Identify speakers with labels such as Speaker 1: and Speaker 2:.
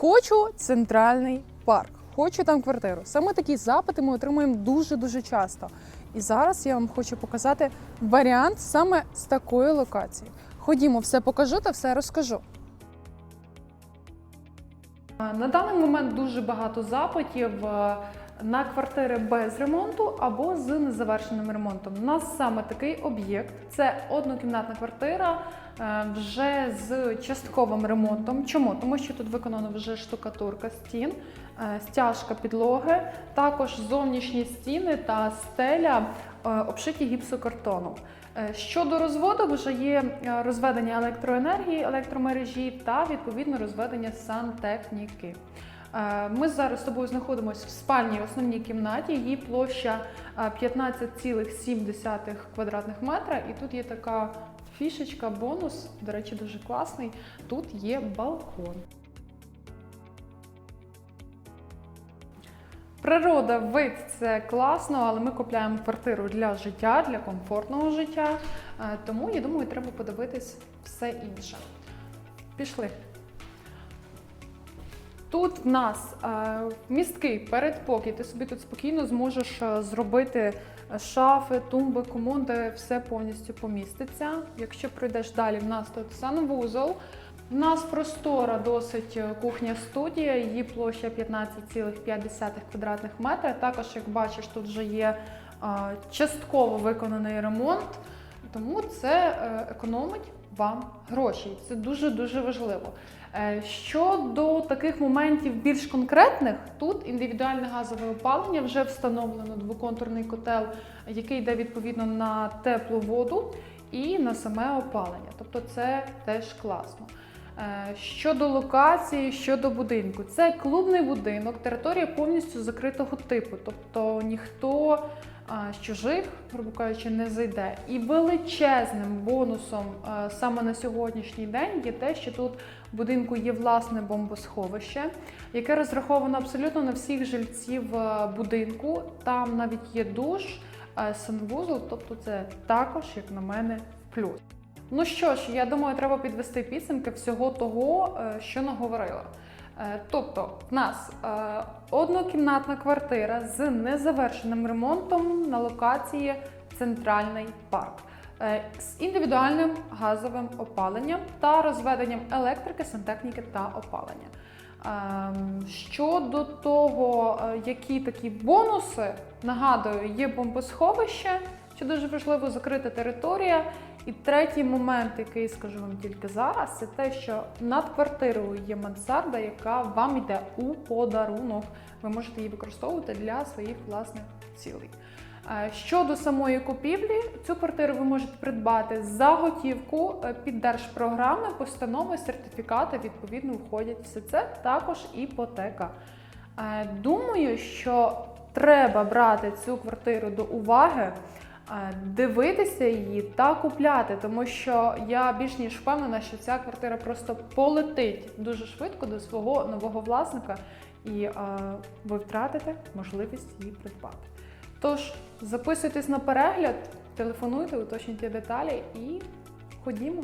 Speaker 1: Хочу центральний парк, хочу там квартиру. Саме такі запити ми отримуємо дуже дуже часто. І зараз я вам хочу показати варіант саме з такої локації. Ходімо, все покажу та все розкажу. На даний момент дуже багато запитів на квартири без ремонту або з незавершеним ремонтом. У нас саме такий об'єкт це однокімнатна квартира е, вже з частковим ремонтом. Чому? Тому що тут виконана вже штукатурка стін, е, стяжка підлоги, також зовнішні стіни та стеля е, обшиті гіпсокартоном. Щодо розводу, вже є розведення електроенергії, електромережі та відповідно розведення сантехніки. Е, Ми зараз з тобою знаходимося в спальній основній кімнаті. Її площа е, 15,7 квадратних метра. І тут є така фішечка, бонус, до речі, дуже класний. Тут є балкон. Природа, вид це класно, але ми купляємо квартиру для життя, для комфортного життя. Е, Тому я думаю, треба подивитись все інше. Пішли. Тут в нас е, місткий передпокій. Ти собі тут спокійно зможеш е, зробити е, шафи, тумби, комоди, все повністю поміститься. Якщо пройдеш далі, в нас тут санвузол. У нас простора досить кухня-студія, її площа 15,5 квадратних метра. Також, як бачиш, тут вже є частково виконаний ремонт, тому це економить вам гроші. Це дуже-дуже важливо. Е, Щодо таких моментів більш конкретних, тут індивідуальне газове опалення вже встановлено двоконтурний котел, який йде відповідно на теплу воду і на саме опалення. Тобто це теж класно. Е, Щодо локації, щодо будинку, це клубний будинок, територія повністю закритого типу, тобто ніхто а, з чужих, грубо кажучи, не зайде. І величезним бонусом саме на сьогоднішній день є те, що тут в будинку є власне бомбосховище, яке розраховано абсолютно на всіх жильців будинку. Там навіть є душ, санвузол, тобто це також, як на мене, плюс. Ну що ж, я думаю, треба підвести підсумки всього того, е, що наговорила. Е, Тобто, в нас е, однокімнатна квартира з незавершеним ремонтом на локації Центральний парк. З індивідуальним газовим опаленням та розведенням електрики, сантехніки та опалення. Щодо того, які такі бонуси, нагадую, є бомбосховище, що дуже важливо закрита територія. І третій момент, який скажу вам тільки зараз, це те, що над квартирою є мансарда, яка вам йде у подарунок. Ви можете її використовувати для своїх власних цілей. Е, Щодо самої купівлі, цю квартиру ви можете придбати за готівку е, під держпрограми, постанови, сертифікати відповідно входять все це, також іпотека. Е, Думаю, що треба брати цю квартиру до уваги, дивитися її та купляти, тому що я більш ніж впевнена, що ця квартира просто полетить дуже швидко до свого нового власника, і е, ви втратите можливість її придбати. Тож записуйтесь на перегляд, телефонуйте, уточнюйте деталі і ходімо.